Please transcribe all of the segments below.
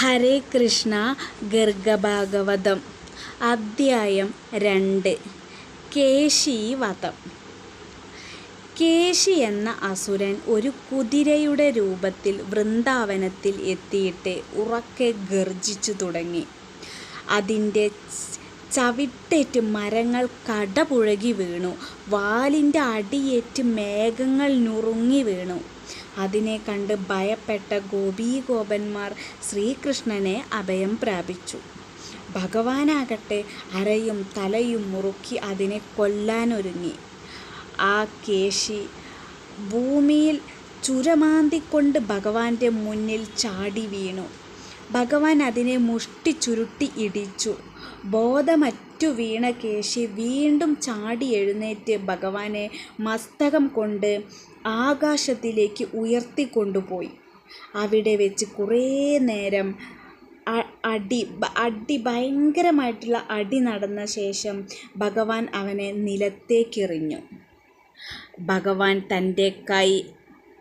ഹരേ കൃഷ്ണ ഗർഗഭാഗവതം അദ്ധ്യായം രണ്ട് കേശീവധം കേശി എന്ന അസുരൻ ഒരു കുതിരയുടെ രൂപത്തിൽ വൃന്ദാവനത്തിൽ എത്തിയിട്ട് ഉറക്കെ ഗർജിച്ചു തുടങ്ങി. അതിന്റെ ചവിട്ടേറ്റ് മരങ്ങൾ കടപുഴകി വീണു. വാലിന്റെ അടിയേറ്റ് മേഘങ്ങൾ നുറുങ്ങി വീണു. അതിനെ കണ്ട് ഭയപ്പെട്ട ഗോപീഗോപന്മാർ ശ്രീകൃഷ്ണനെ അഭയം പ്രാപിച്ചു. ഭഗവാനാകട്ടെ അരയും തലയും മുറുക്കി അതിനെ കൊല്ലാനൊരുങ്ങി ആ കേശി ഭൂമിയിൽ ചുരമാന്തിക്കൊണ്ട് ഭഗവാന്റെ മുന്നിൽ ചാടി വീണു. ഭഗവാൻ അതിനെ മുഷ്ടി ചുരുട്ടി ഇടിച്ചു. ബോധമറ്റു വീണ കേശി വീണ്ടും ചാടി എഴുന്നേറ്റ് ഭഗവാനെ മസ്തകം കൊണ്ട് ആകാശത്തിലേക്ക് ഉയർത്തിക്കൊണ്ടുപോയി. അവിടെ വെച്ച് കുറേ നേരം അടി അടി ഭയങ്കരമായിട്ടുള്ള അടി നടന്ന ശേഷം ഭഗവാൻ അവനെ നിലത്തേക്കെറിഞ്ഞു. ഭഗവാൻ തന്റെ കൈ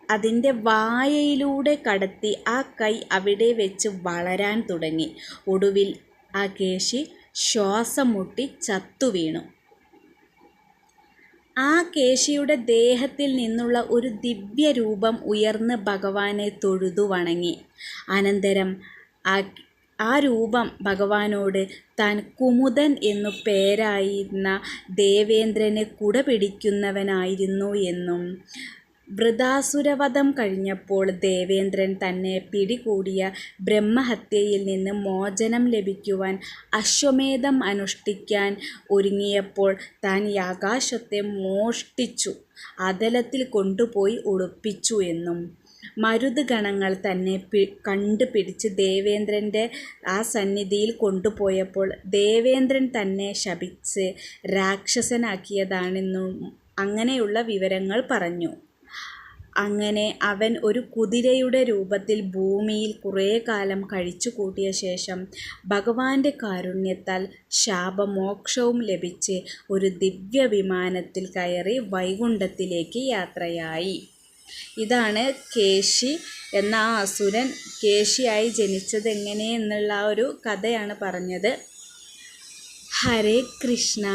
അതിന്റെ വായയിലൂടെ കടത്തി ആ കൈ അവിടെ വെച്ച് വളരാൻ തുടങ്ങി. ഒടുവിൽ ആ കേശി ശ്വാസം മുട്ടി ചത്തുവീണു ആ കേശിയുടെ ദേഹത്തിൽ നിന്നുള്ള ഒരു ദിവ്യരൂപം ഉയർന്ന് ഭഗവാനെ തൊഴുതു വണങ്ങി. അനന്തരം ആ ആ രൂപം ഭഗവാനോട് താൻ കുമുദൻ എന്നു പേരായിരുന്ന ദേവേന്ദ്രനെ കുട പിടിക്കുന്നവനായിരുന്നു എന്നും വൃതാസുരവധം കഴിഞ്ഞപ്പോൾ ദേവേന്ദ്രൻ തന്നെ പിടികൂടിയ ബ്രഹ്മഹത്യയിൽ നിന്ന് മോചനം ലഭിക്കുവാൻ അശ്വമേധം അനുഷ്ഠിക്കാൻ ഒരുങ്ങിയപ്പോൾ താൻ ആകാശത്തെ മോഷ്ടിച്ചു അതലത്തിൽ കൊണ്ടുപോയി ഒളിപ്പിച്ചു എന്നും. മരുതുഗണങ്ങൾ തന്നെ പി കണ്ടുപിടിച്ച് ദേവേന്ദ്രന്റെ ആ സന്നിധിയിൽ കൊണ്ടുപോയപ്പോൾ ദേവേന്ദ്രൻ തന്നെ ശപിച്ച് രാക്ഷസനാക്കിയതാണെന്നും അങ്ങനെയുള്ള വിവരങ്ങൾ പറഞ്ഞു. അങ്ങനെ അവൻ ഒരു കുതിരയുടെ രൂപത്തിൽ ഭൂമിയിൽ കുറേ കാലം കഴിച്ചു കൂട്ടിയ ശേഷം ഭഗവാന്റെ കാരുണ്യത്താൽ ശാപമോക്ഷവും ലഭിച്ച് ഒരു ദിവ്യ വിമാനത്തിൽ കയറി വൈകുണ്ഠത്തിലേക്ക് യാത്രയായി. ഇതാണ് കേശി എന്ന ആ അസുരൻ. കേശിയായി ജനിച്ചത് എങ്ങനെ എന്നുള്ള ഒരു കഥയാണ് പറഞ്ഞത്. ഹരേ കൃഷ്ണ.